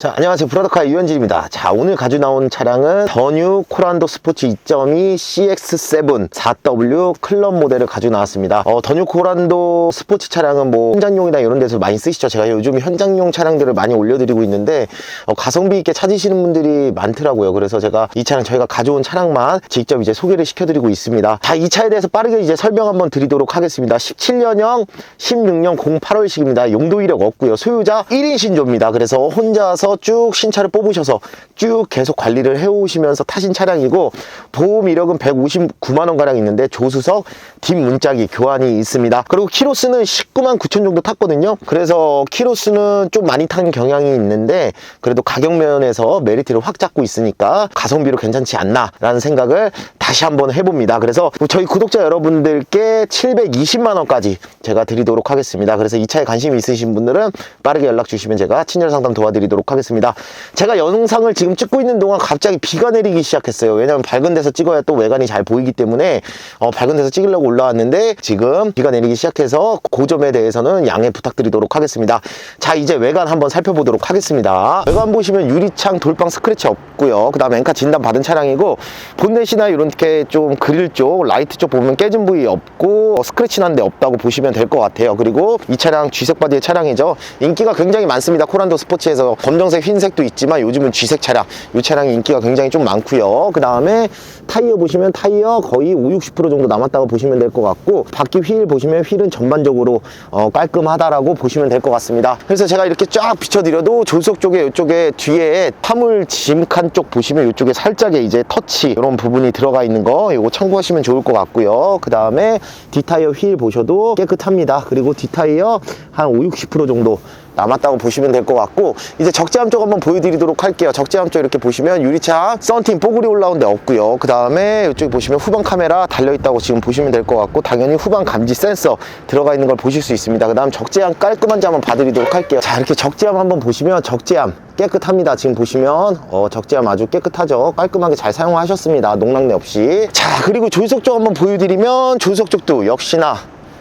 자, 안녕하세요. 브라더카 유현진입니다. 자, 오늘 가지고 나온 차량은 더뉴 코란도 스포츠 2.2 CX7 4W 클럽 모델을 가지고 나왔습니다. 어, 더뉴 코란도 스포츠 차량은 뭐 현장용이나 이런 데서 많이 쓰시죠. 제가 요즘 현장용 차량들을 많이 올려드리고 있는데 어, 가성비 있게 찾으시는 분들이 많더라고요. 그래서 제가 이 차량 저희가 가져온 차량만 직접 이제 소개를 시켜드리고 있습니다. 자, 이 차에 대해서 빠르게 이제 설명 한번 드리도록 하겠습니다. 17년형 16년 08월식입니다. 용도 이력 없고요. 소유자 1인 신조입니다. 그래서 혼자서 쭉 신차를 뽑으셔서 쭉 계속 관리를 해오시면서 타신 차량이고 보험 이력은 159만 원 가량 있는데 조수석 뒷문짝이 교환이 있습니다. 그리고 키로수는 19만 9천 정도 탔거든요. 그래서 키로수는 좀 많이 탄 경향이 있는데 그래도 가격 면에서 메리트를 확 잡고 있으니까 가성비로 괜찮지 않나라는 생각을 다시 한번 해봅니다. 그래서 저희 구독자 여러분들께 720만 원까지 제가 드리도록 하겠습니다. 그래서 이 차에 관심이 있으신 분들은 빠르게 연락 주시면 제가 친절 상담 도와드리도록 하겠습니다. 제가 영상을 지금 찍고 있는 동안 갑자기 비가 내리기 시작했어요. 왜냐면 밝은 데서 찍어야 또 외관이 잘 보이기 때문에 어, 밝은 데서 찍으려고 올라왔는데 지금 비가 내리기 시작해서 그 점에 대해서는 양해 부탁드리도록 하겠습니다. 자 이제 외관 한번 살펴보도록 하겠습니다. 외관 보시면 유리창 돌방 스크래치 없고요. 그 다음에 엔카 진단 받은 차량이고 본넷이나 이 렇게 좀 그릴 쪽 라이트 쪽 보면 깨진 부위 없고 어, 스크래치 난 데 없다고 보시면 될 것 같아요. 그리고 이 차량 쥐색 바디의 차량이죠. 인기가 굉장히 많습니다. 코란도 스포츠에서 검정색, 흰색도 있지만 요즘은 쥐색 차량 이 차량이 인기가 굉장히 좀 많고요. 그 다음에 타이어 보시면 타이어 거의 5, 60% 정도 남았다고 보시면 될 것 같고 바퀴 휠 보시면 휠은 전반적으로 어, 깔끔하다라고 보시면 될 것 같습니다. 그래서 제가 이렇게 쫙 비춰드려도 조수석 쪽에 이쪽에 뒤에 화물 짐칸 쪽 보시면 이쪽에 살짝의 이제 터치 이런 부분이 들어가 있는 거 이거 참고하시면 좋을 것 같고요. 그 다음에 뒷타이어 휠 보셔도 깨끗합니다. 그리고 뒷타이어 한 5, 60% 정도 남았다고 보시면 될 것 같고 이제 적재함 쪽 한번 보여드리도록 할게요. 적재함 쪽 이렇게 보시면 유리창 썬팅 뽀글이 올라온 데 없고요. 그 다음에 이쪽 보시면 후방 카메라 달려있다고 지금 보시면 될 것 같고 당연히 후방 감지 센서 들어가 있는 걸 보실 수 있습니다. 그 다음 적재함 깔끔한지 한번 봐드리도록 할게요. 자 이렇게 적재함 한번 보시면 적재함 깨끗합니다. 지금 보시면. 어, 적재함 아주 깨끗하죠? 깔끔하게 잘 사용하셨습니다. 농락내 없이. 자 그리고 조수석 쪽 한번 보여드리면 조수석 쪽도 역시나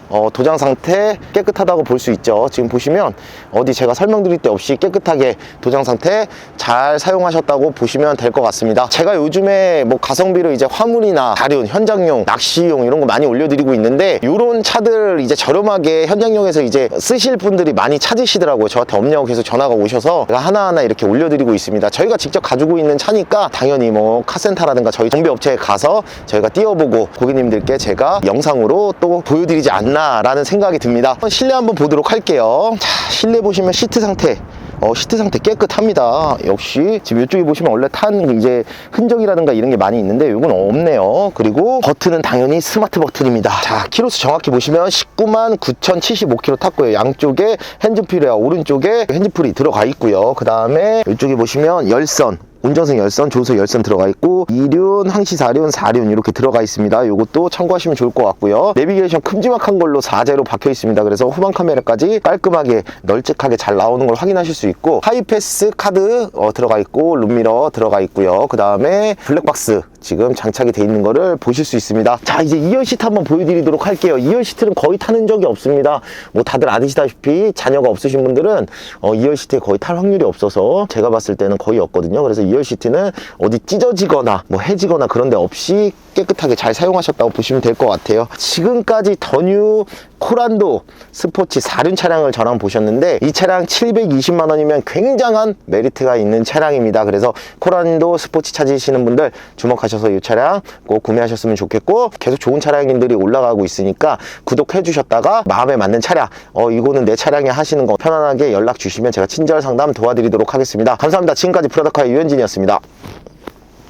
어, 도장 상태 깨끗하다고 볼 수 있죠. 지금 보시면 어디 제가 설명드릴 데 없이 깨끗하게 도장 상태 잘 사용하셨다고 보시면 될 것 같습니다. 제가 요즘에 뭐 가성비로 이제 화물이나 다륜, 현장용, 낚시용 이런 거 많이 올려드리고 있는데 이런 차들 이제 저렴하게 현장용에서 이제 쓰실 분들이 많이 찾으시더라고요. 저한테 없냐고 계속 전화가 오셔서 제가 하나하나 이렇게 올려드리고 있습니다. 저희가 직접 가지고 있는 차니까 당연히 뭐 카센터라든가 저희 정비업체에 가서 저희가 띄워보고 고객님들께 제가 영상으로 또 보여드리지 않나 라는 생각이 듭니다 실내 한번 보도록 할게요 자 실내 보시면 시트 상태 어, 시트 상태 깨끗합니다. 역시 지금 이쪽에 보시면 원래 탄 이제 흔적이라든가 이런 게 많이 있는데 이건 없네요. 그리고 버튼은 당연히 스마트 버튼입니다. 자, 키로수 정확히 보시면 19만 9,075km 탔고요. 양쪽에 핸즈프리와 오른쪽에 핸즈프리 들어가 있고요. 그 다음에 이쪽에 보시면 열선 운전석 열선, 조수석 열선 들어가 있고 2륜, 항시 4륜, 4륜 이렇게 들어가 있습니다. 이것도 참고하시면 좋을 것 같고요. 내비게이션 큼지막한 걸로 4제로 박혀 있습니다. 그래서 후방 카메라까지 깔끔하게 널찍하게 잘 나오는 걸 확인하실 수 있고 하이패스 카드 어, 들어가 있고 룸미러 들어가 있고요. 그 다음에 블랙박스 지금 장착이 돼 있는 거를 보실 수 있습니다. 자 이제 2열 시트 한번 보여드리도록 할게요. 2열 시트는 거의 타는 적이 없습니다. 뭐 다들 아시다시피 자녀가 없으신 분들은 어, 2열 시트에 거의 탈 확률이 없어서 제가 봤을 때는 거의 없거든요. 그래서 2열 시트는 어디 찢어지거나 뭐 해지거나 그런 데 없이 깨끗하게 잘 사용하셨다고 보시면 될 것 같아요. 지금까지 더뉴 코란도 스포츠 4륜 차량을 저랑 보셨는데 이 차량 720만 원이면 굉장한 메리트가 있는 차량입니다. 그래서 코란도 스포츠 찾으시는 분들 주목하셔서 이 차량 꼭 구매하셨으면 좋겠고 계속 좋은 차량들이 올라가고 있으니까 구독해 주셨다가 마음에 맞는 차량 어 이거는 내 차량이 하시는 거 편안하게 연락 주시면 제가 친절 상담 도와드리도록 하겠습니다. 감사합니다. 지금까지 프로덕카의 유현진이었습니다.